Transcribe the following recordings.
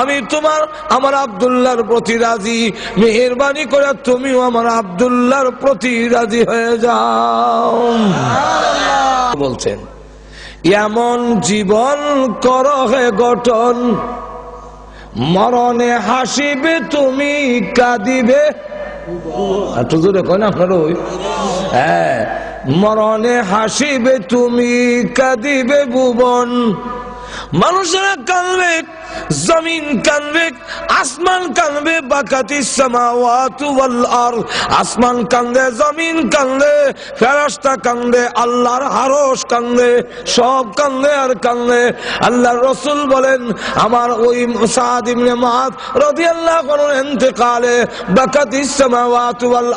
আমি তোমার আমার আব্দুল্লাহর প্রতি রাজি। মেহরবানি করে তুমিও আমার আব্দুল্লাহর প্রতি রাজি হয়ে যাও। বলছেন এমন জীবন কর হে গঠন। মরণে হাসিবে তুমি কাঁদিবে। একটু জোরে কয় না আপনার ওই? হ্যাঁ মরণে হাসিবে তুমি কাঁদিবে ভুবন। মানুষেরা কানবে জমিন কানবে, আসমান কানবে, বাকাতি আসমান কান্দে জমিন কান্দে ফেরেশতা কান্দে আল্লাহর আরশ কান্দে সব কান্দে আর কান্দে আল্লাহর রাসূল বলেন, আমার ওই ইবনে বাকাতি ওয়াল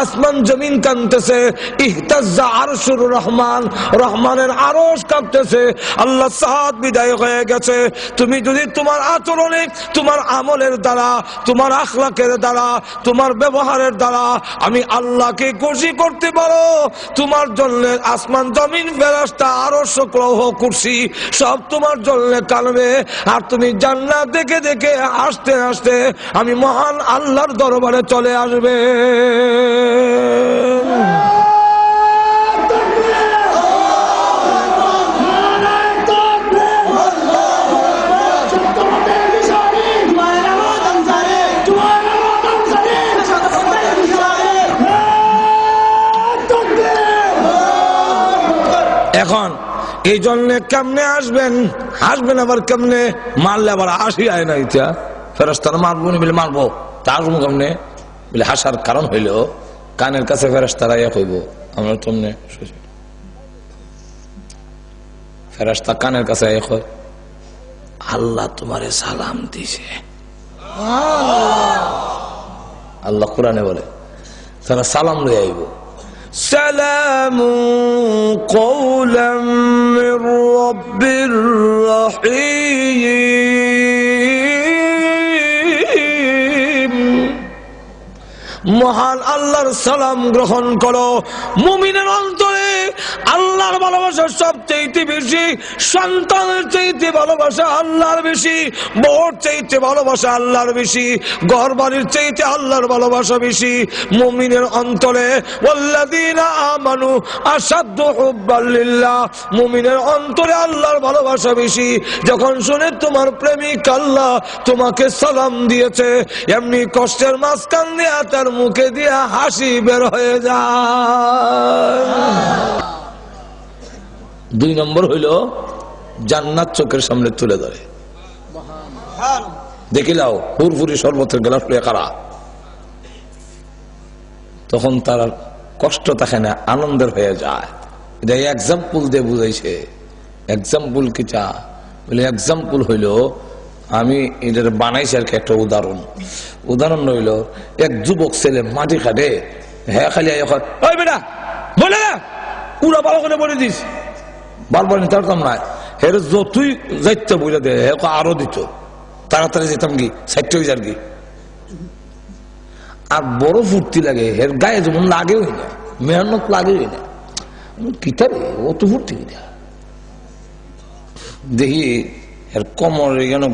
আসমান জমিন কাঁদতেছে ইহতাজ্জা আরশুর রহমান, রহমানের আরশ কাঁপতেছে। আল্লাহ সাদ বিদায় হয়ে গেছে। তুমি যদি তোমার আচরণে, তোমার আমলের দ্বারা, তোমার আখলাকের দ্বারা, তোমার ব্যবহারের দ্বারা আমি আল্লাহকে খুশি করতে পারো। তোমার জন্য আসমান, জমিন ফেরাস্তা আরও গ্রহ, কুর্সি সব তোমার জন্য কানবে। আর তুমি জান্নাত দেখে দেখে আসতে আসতে আমি মহান আল্লাহর দরবারে চলে আসবে। এখন এই জন্য কেমনে আসবেন? আসবেন আবার কেমনে? মারলে আবার আসি আয় না ইচ্ছা। ফেরস্তারা মারবো নি বলে মারবো। তা আসব কেমনে? বলে হাসার কারণ হইল কানের কাছে ফেরস্তারা ইয়া কইব আমরা তোমনে ফেরস্তা কানের কাছে এক আল্লাহ তোমারে সালাম দিছে। আল্লাহ কোরআনে বলে তারা সালাম লয়ে আইব। سلام قولا من رب رحيم মহান আল্লাহর সালাম গ্রহণ করো মুমিনের অন্তরে আল্লাহর ভালোবাসা সবচেয়ে বেশি, সন্তানের চাইতে ভালোবাসা আল্লাহর বেশি বোর চাইতে ভালোবাসা আল্লাহর বেশি ঘর বাড়ির চাইতে আল্লাহর ভালোবাসা বেশি। মুমিনের অন্তরে আমানু মুমিনের অন্তরে আল্লাহর ভালোবাসা বেশি। যখন শুনে তোমার প্রেমিক আল্লাহ তোমাকে সালাম দিয়েছে, এমনি কষ্টের মাঝখান দিয়া তার মুখে দিয়া হাসি বের হয়ে যায়। দুই নম্বর হইল জান্নাত চোখের সামনে তুলে ধরে। দেখিলাও হুরফুরি শরবতের গেলাস কারা। তখন তার কষ্ট থাকে না, আনন্দের হয়ে যায়। এটা এক্সাম্পল দিয়ে বুঝাইছে। এক্সাম্পল কি চা? বলে এক্সাম্পল হইল, আমি এটার বানাইছি আর কি একটা উদাহরণ। উদাহরণ রইল এক যুবক ছেলে মাটি খাটে হ্যাঁ খালি বেটা, বলে না পুরা ভালো বলে দিস। বারবার নিতে পারতাম না। হের যতই যাইতে বলে দে আরও দিত। তাড়াতাড়ি যেতাম কি? সাইটে হয়ে যার কি? আর বড় ফুর্তি লাগে, এর গায়ে যেমন লাগেও না, মেহনত লাগেও না। কিতারে অত ফুর্তি কিনা দেখি, এর কমর এখানে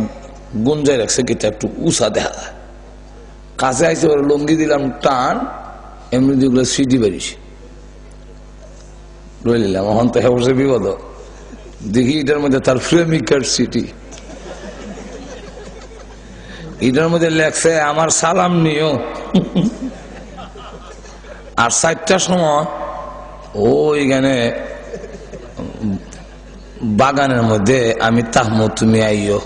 গুঞ্জায় রাখছে কিতা, একটু উষা দেখা যায়। কাছে আইসে লঙ্গি দিলাম, টান, এমনি যেগুলো সিটি বেরিয়েছে। রইলাম এখন তো হেবসে বিপদ। দেখি এটার মধ্যে তার প্রেমিকার সিটি এটার মধ্যে লেখছে, আমার সালাম নিও। আর চারটার সময় ওইখানে বাগানের মধ্যে আমি তাহমো তুমি আইও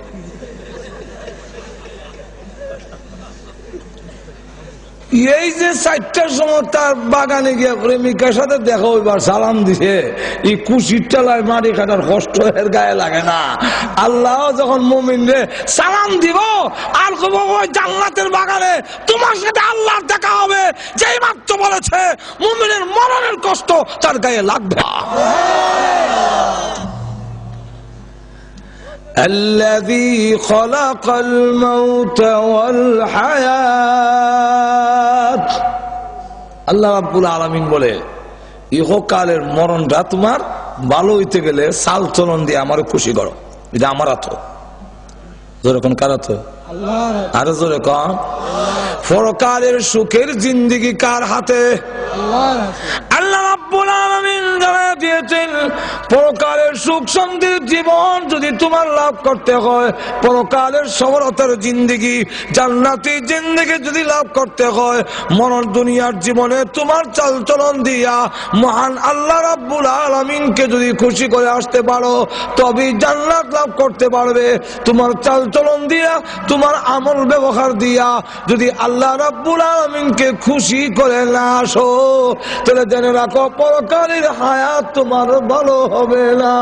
এই যে চারটার সময় তার বাগানে গিয়ে প্রেমিকার সাথে দেখা হইবার সালাম দিছে এই কুশির টালায় মাটি কাটার কষ্ট এর গায়ে লাগে না আল্লাহ যখন মুমিন রে সালাম দিব আর কব ওই জান্নাতের বাগানে তোমার সাথে আল্লাহ দেখা হবে যেই মাত্র বলেছে মুমিনের মরণের কষ্ট তার গায়ে লাগবে না। الذي خلق الموت والحياة আল্লাহ আব্বুল আলমিন বলে ইহকালের মরণটা তোমার ভালো হইতে গেলে সাল চলন দিয়ে আমার খুশি করো। এটা আমার আত। জোরে কোন কার হাত আরও জোরে কন? পরকালের সুখের জিন্দিগি কার হাতে। আল্লাহ যদি তোমার দিয়া মহান আল্লাহ যদি খুশি করে আসতে পারো তবে জান্নাত লাভ করতে পারবে। তোমার চাল চলন দিয়া, তোমার আমল ব্যবহার দিয়া যদি আল্লাহ রাব্বুল আলামিনকে খুশি করে না আসো, তাহলে জেনে রাখো পরকালের হায়াত তোমার ভালো হবে না।